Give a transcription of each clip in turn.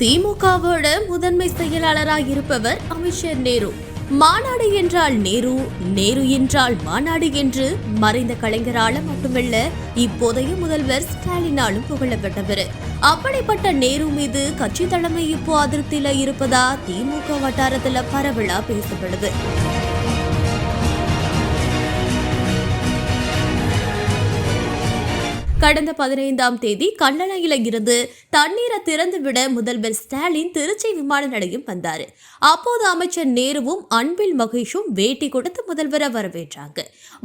திமுகவோட முதன்மை செயலாளராக இருப்பவர் அமித்ஷர் நேரு. மாநாடு என்றால் நேரு நேரு என்றால் மாநாடு என்று மறைந்த கலைஞரால மட்டுமல்ல இப்போதைய முதல்வர் ஸ்டாலினாலும் புகழப்பட்டவர். அப்படிப்பட்ட நேரு மீது கட்சி தலைமை இப்போ அதிருப்தியில இருப்பதா திமுக வட்டாரத்துல பரவலா பேசப்படுது. கடந்த பதினைந்தாம் தேதி கல்லணையில இருந்து தண்ணீரை திறந்துவிட முதல்வர் ஸ்டாலின் திருச்சி விமான நிலையம் வந்தார். அப்போது அமைச்சர் நேருவும் அன்பில் மகேஷும் வேட்டி கொடுத்து முதல்வரை வரவேற்றாங்க.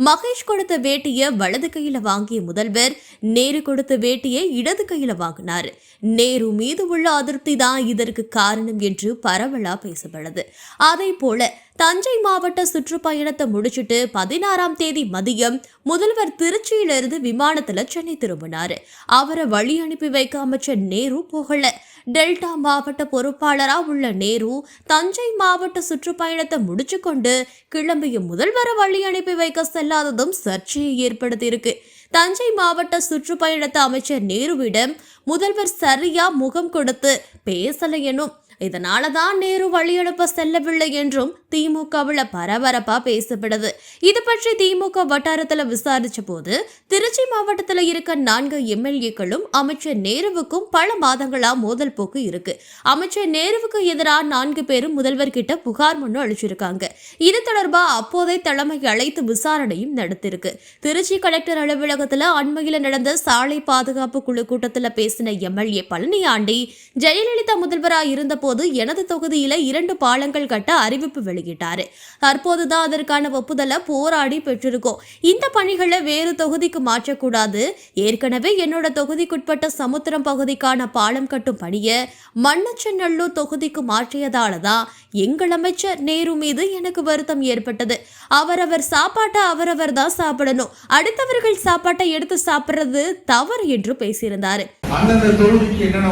மகேஷ் கொடுத்த வேட்டியை வலது கையில வாங்கிய முதல்வர் நேரு கொடுத்த வேட்டியை இடது கையில வாங்கினார். நேரு மீது உள்ள அதிருப்தி தான் இதற்கு காரணம் என்று பரவலா பேசப்படுது அதே போல தஞ்சை மாவட்ட சுற்றுப்பயணத்தை முடிச்சுட்டு பதினாறாம் தேதி மதியம் முதல்வர் திருச்சியிலிருந்து விமானத்துல சென்னை திரும்பினாரு. அவரை வழி அனுப்பி வைக்க அமைச்சர் நேரு போகல டெல்டா மாவட்ட பொறுப்பாளரா உள்ள நேரு தஞ்சை மாவட்ட சுற்றுப்பயணத்தை முடிச்சு கொண்டு கிளம்பிய முதல்வரை வழி அனுப்பி வைக்க செல்லாததும் சர்ச்சையை ஏற்படுத்தியிருக்கு. தஞ்சை மாவட்ட சுற்றுப்பயணத்தை அமைச்சர் நேருவிடம் முதல்வர் சரியா முகம் கொடுத்து பேசல எனும் இதனால தான் நேரு வழியனுப்ப செல்லவில்லை என்றும் திமுகவில் பரபரப்பா பேசப்படுது. இது பற்றி திமுக வட்டாரத்தில் விசாரிச்ச போது திருச்சி மாவட்டத்தில் இருக்க நான்கு எம்எல்ஏக்களும் அமைச்சர் நேருவுக்கும் பல மாதங்களா மோதல் போக்கு இருக்கு. அமைச்சர் நேருவுக்கு எதிராக நான்கு பேரும் முதல்வர் கிட்ட புகார் மனு அளிச்சிருக்காங்க. இது தொடர்பாக அப்போதை தலைமை அழைத்து விசாரணையும் நடத்திருக்கு. திருச்சி கலெக்டர் அலுவலகத்தில் அண்மையில் நடந்த சாலை பாதுகாப்பு குழு கூட்டத்தில் பேசின எம்எல்ஏ பழனியாண்டி ஜெயலலிதா முதல்வராக இருந்த இருந்தபோது எனது தொகுதியில இரண்டு பாலங்கள் கட்ட அறிவிப்பு வெளியிட்டாரு. தற்போதுதான் அதற்கான ஒப்புதலை போராடி பெற்றிருக்கோம். இந்த பணிகளை வேறு தொகுதிக்கு மாற்றக்கூடாது. ஏற்கனவே என்னோட தொகுதிக்குட்பட்ட சமுத்திரம் பகுதிக்கான பாலம் கட்டும் பணியை மண்ணச்சநல்லூர் தொகுதிக்கு மாற்றியதால தான் எங்கள் அமைச்சர் நேரு மீது எனக்கு வருத்தம் ஏற்பட்டது. அவரவர் சாப்பாட்டை அவரவர் தான் சாப்பிடணும். அடுத்தவர்கள் சாப்பாட்டை எடுத்து சாப்பிடுறது தவறு என்று பேசியிருந்தாரு. அந்தந்த தொழிலுக்கு என்னென்ன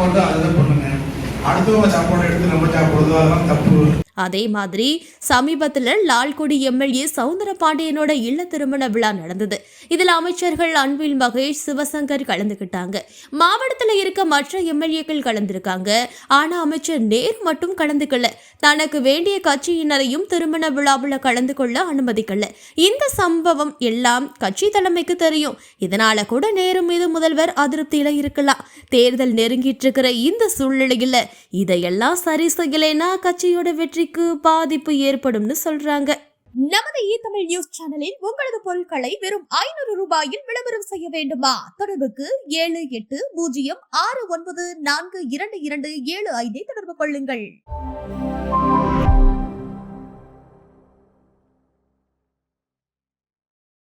அடுத்தவங்க சாப்பாடு எடுத்து நம்ம சாப்பிடுறது அதெல்லாம் தப்பு. அதே மாதிரி சமீபத்தில் லால்குடி எம்எல்ஏ சவுந்தர பாண்டியனோட இல்ல திருமண விழா நடந்தது. இதில் அமைச்சர்கள் அன்பில் மகேஷ் சிவசங்கர் கலந்துக்கிட்டாங்க மாவட்டத்தில் இருக்க மற்ற எம்எல்ஏக்கள் கலந்துருக்காங்க. ஆனால் அமைச்சர் நேரு மட்டும் கலந்துக்கல. தனக்கு வேண்டிய கட்சியினரையும் திருமண விழாவில் கலந்து கொள்ள அனுமதிக்கல. இந்த சம்பவம் எல்லாம் கட்சி தலைமைக்கு தெரியும். இதனால கூட நேரு மீது முதல்வர் அதிருப்தியில இருக்கலாம். தேர்தல் நெருங்கிட்டு இருக்கிற இந்த சூழ்நிலையில இதையெல்லாம் சரி செய்யலைன்னா கட்சியோட வெற்றிக்கு பாதிப்பு ஏற்படும்னு சொல்றாங்க. நமது இ தமிழ் நியூஸ் சேனலில் உங்களது பொருட்களை வெறும் ஐநூறு ரூபாயில் விளம்பரம் செய்ய வேண்டுமா? தொடர்புக்கு ஏழு எட்டு பூஜ்ஜியம் ஆறு ஒன்பது நான்கு இரண்டு இரண்டு ஏழு ஐந்தை தொடர்பு கொள்ளுங்கள்.